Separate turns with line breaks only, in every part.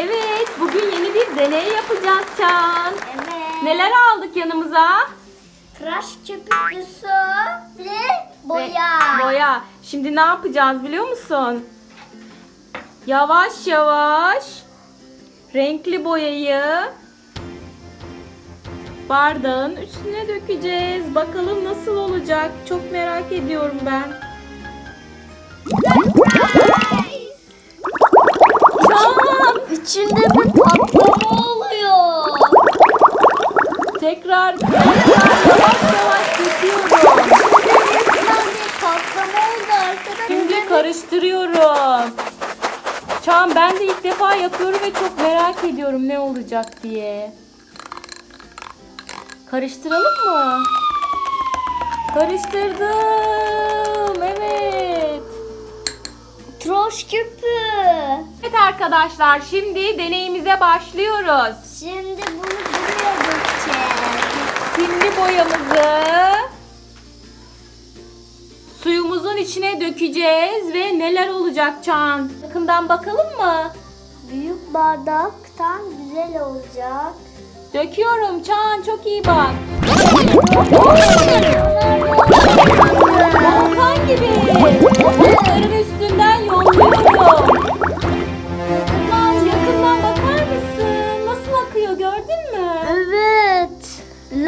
Evet, bugün yeni bir deney yapacağız Can.
Evet.
Neler aldık yanımıza?
Tıraş köpüklüsü ve boya.
Ve boya. Şimdi ne yapacağız biliyor musun? Yavaş yavaş renkli boyayı bardağın üstüne dökeceğiz. Bakalım nasıl olacak? Çok merak ediyorum ben.
İçinde bir patlama oluyor.
Tekrar, tekrar yavaş yavaş
bir patlama oldu arkadaşlar.
Şimdi karıştırıyorum. Çağan ben de ilk defa yapıyorum ve çok merak ediyorum ne olacak diye. Karıştıralım mı? Karıştırdım. Evet.
Tıraş köpü.
Evet arkadaşlar şimdi deneyimize başlıyoruz.
Şimdi bunu buraya dökeceğiz.
Simli boyamızı suyumuzun içine dökeceğiz ve neler olacak Çağan? Yakından bakalım mı?
Büyük bardaktan güzel olacak.
Döküyorum Çağan çok iyi bak. Volkan gibi. Bulutların üstünden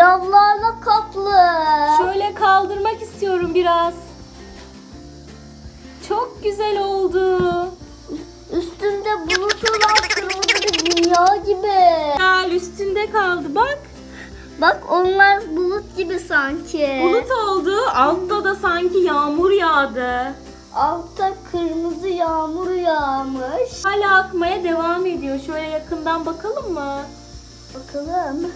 Lavlarla kaplı.
Şöyle kaldırmak istiyorum biraz. Çok güzel oldu.
Üstünde bulut olan kırmızı bir dünya gibi.
Gel üstünde kaldı bak.
Bak onlar bulut gibi sanki.
Bulut oldu. Altta da sanki yağmur yağdı.
Altta kırmızı yağmur yağmış.
Hala akmaya devam ediyor. Şöyle yakından bakalım mı?
Bakalım.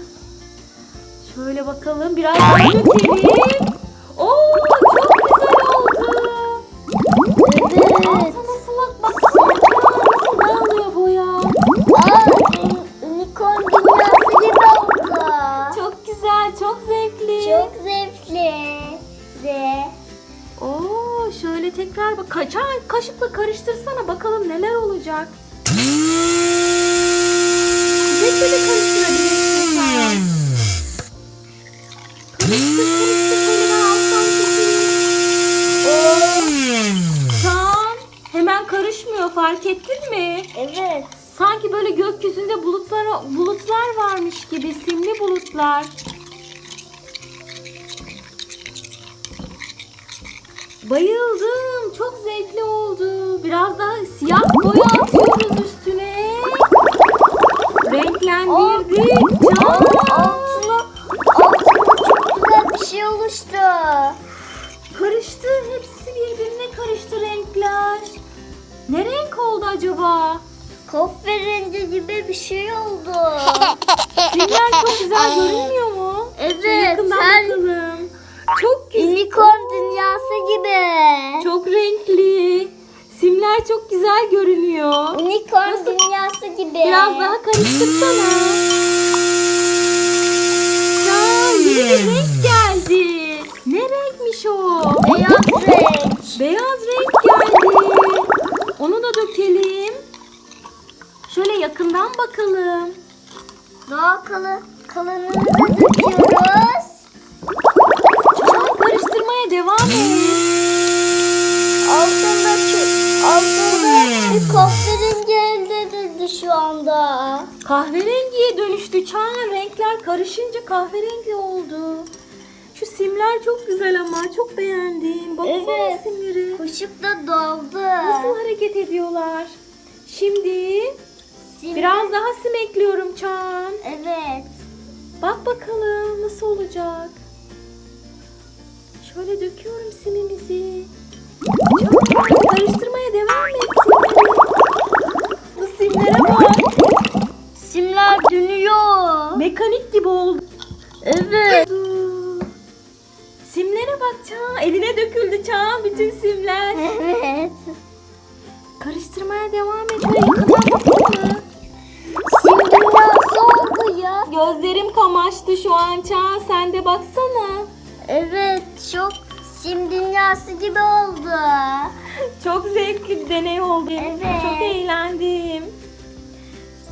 Şöyle bakalım. Biraz daha dökelim. Oo çok güzel oldu.
Evet.
Alta nasıl bak baksana. Nasıl dağılıyor boya.
Aa, unicorn dünyası gibi oldu.
Çok güzel, çok zevkli.
Çok zevkli. Ve
Oo şöyle tekrar bak. Kaçan kaşıkla karıştırsana bakalım neler olacak. Sürekli de karıştırabilirsin fark ettin mi?
evet.
Sanki böyle gökyüzünde bulutlar bulutlar varmış gibi simli bulutlar. Bayıldım. Çok zevkli oldu. Biraz daha siyah boya atıyoruz üstüne. Renklendirdik. Can. Acaba?
Kahverengi gibi bir şey oldu.
Simler çok güzel görünmüyor mu?
Evet,
yakından
sen-
bakalım. Çok güzel.
Unicorn dünyası gibi.
Çok renkli. Simler çok güzel görünüyor.
Unicorn
Nasıl?
dünyası gibi.
Biraz daha karıştırsana. Ya yeni bir renk geldi. Ne renkmiş o?
Beyaz renk.
Beyaz renk geldi. Onu da dökelim. Şöyle yakından bakalım.
Daha kalın, kalanını da döküyoruz.
Çabuk karıştırmaya devam et.
Altındaki, altında bir kahverengi elde edildi şu anda.
Kahverengiye dönüştü. Çağan renkler karışınca kahverengi oldu. Şu simler çok güzel ama çok beğendim. Baksana
Evet.
simleri.
Kuşuk da doldu.
Nasıl hareket ediyorlar? Şimdi
Şimdi-
biraz daha sim ekliyorum Çağan.
Evet.
Bak bakalım nasıl olacak. Şöyle döküyorum simimizi. Çağan karıştırmaya devam et. Bu simlere bak.
Simler dönüyor.
Mekanik gibi oldu.
Evet.
Simlere bak Çağan. Eline döküldü Çağan bütün simler.
Evet.
Karıştırmaya devam et. Şöyle yakından bakalım mı? Gözlerim kamaştı şu an Çağan. Sen de baksana.
Evet çok sim dünyası gibi oldu.
Çok zevkli bir deney oldu.
Evet.
Çok eğlendim.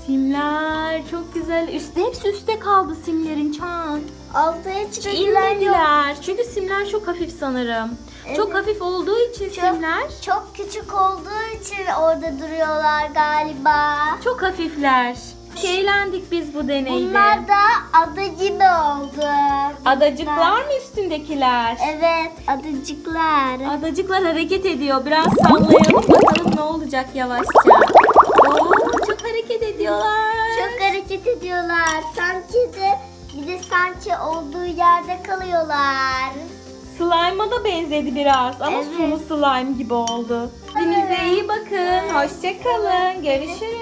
Simler çok güzel. Üstte hepsi üstte kaldı simlerin Çağan.
Altta hiç renkler yok.
İnmediler. Çünkü simler çok hafif sanırım. Çok
Evet.
hafif olduğu için simler
Çok küçük olduğu için orada duruyorlar galiba.
çok hafifler. Eğlendik biz bu deneyde.
Bunlar da ada gibi oldu.
Adacıklar mı üstündekiler?
Evet, adacıklar.
Adacıklar hareket ediyor. Biraz sallayalım bakalım ne olacak yavaşça. Oo, çok hareket ediyorlar.
Çok hareket ediyorlar. Sanki de bir de sanki olduğu yerde kalıyorlar.
Slime'a da benzedi biraz ama
Evet.
sulu slime gibi oldu. Kendinize iyi bakın. Hoşçakalın. Görüşürüz.